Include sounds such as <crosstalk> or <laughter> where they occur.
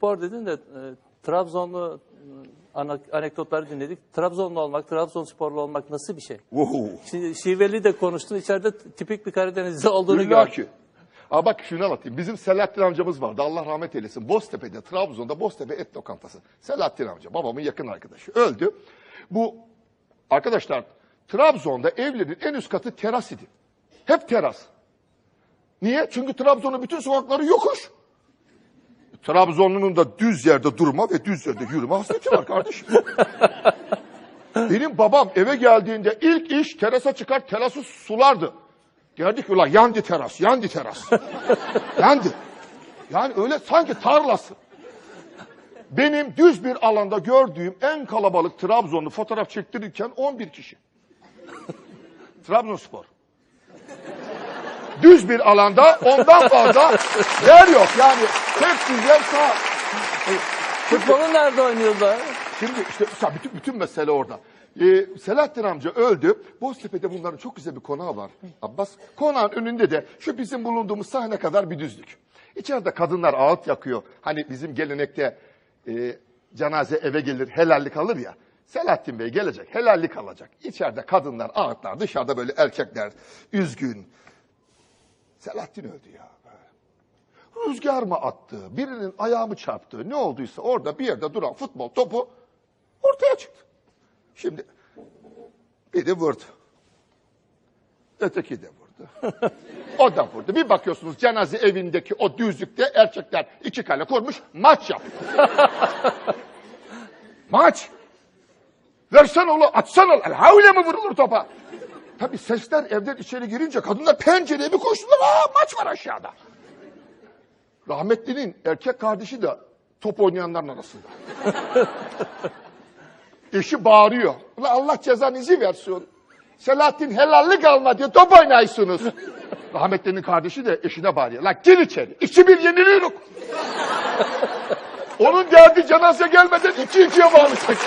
Spor dedin de e, Trabzonlu e, anekdotları dinledik. Trabzonlu olmak, Trabzonsporlu olmak nasıl bir şey? Wow. Şimdi şiveli de konuştun. İçeride tipik bir Karadenizli olduğunu gördüm. Aa bak şunu anlatayım. Bizim Selahattin amcamız vardı. Allah rahmet eylesin. Boztepe'de, Trabzon'da Boztepe et lokantası. Selahattin amca, babamın yakın arkadaşı. Öldü. Bu arkadaşlar Trabzon'da evlerin en üst katı teras idi. Hep teras. Niye? Çünkü Trabzon'un bütün sokakları yokuş. Trabzonlu'nun da düz yerde durma ve düz yerde yürüme hasreti var kardeşim. <laughs> Benim babam eve geldiğinde ilk iş terasa çıkar terası sulardı. Derdik ulan yandı teras, yandı teras. <laughs> yandı. Yani öyle sanki tarlası. Benim düz bir alanda gördüğüm en kalabalık Trabzonlu fotoğraf çektirirken 11 kişi. Trabzonspor. <laughs> Düz bir alanda ondan fazla yer yok. Yani hepsi yer sağ. Futbolu nerede oynuyorlar? Şimdi işte bütün, bütün mesele orada. Ee, Selahattin amca öldü. Boztepe'de bunların çok güzel bir konağı var. Abbas. Konağın önünde de şu bizim bulunduğumuz sahne kadar bir düzlük. İçeride kadınlar ağıt yakıyor. Hani bizim gelenekte e, cenaze eve gelir helallik alır ya. Selahattin Bey gelecek helallik alacak. İçeride kadınlar ağıtlar dışarıda böyle erkekler üzgün. Selahattin öldü ya. Rüzgar mı attı, birinin ayağı mı çarptı, ne olduysa orada bir yerde duran futbol topu ortaya çıktı. Şimdi biri vurdu. Öteki de vurdu. o da vurdu. Bir bakıyorsunuz cenaze evindeki o düzlükte erkekler iki kale kurmuş maç yapıyor. maç. Versen oğlu atsan ol. El havle mi vurulur topa? Tabii sesler evden içeri girince kadınlar pencereye bir koştular. Aa maç var aşağıda. Rahmetlinin erkek kardeşi de top oynayanların arasında. <laughs> Eşi bağırıyor. Ulan Allah cezanızı versin. Selahattin helallik alma diye top oynaysınız. Rahmetlinin kardeşi de eşine bağırıyor. Lan gir içeri. İki bir yeniliyoruz. <laughs> Onun derdi cenaze gelmeden iki ikiye bağlayacak. <laughs>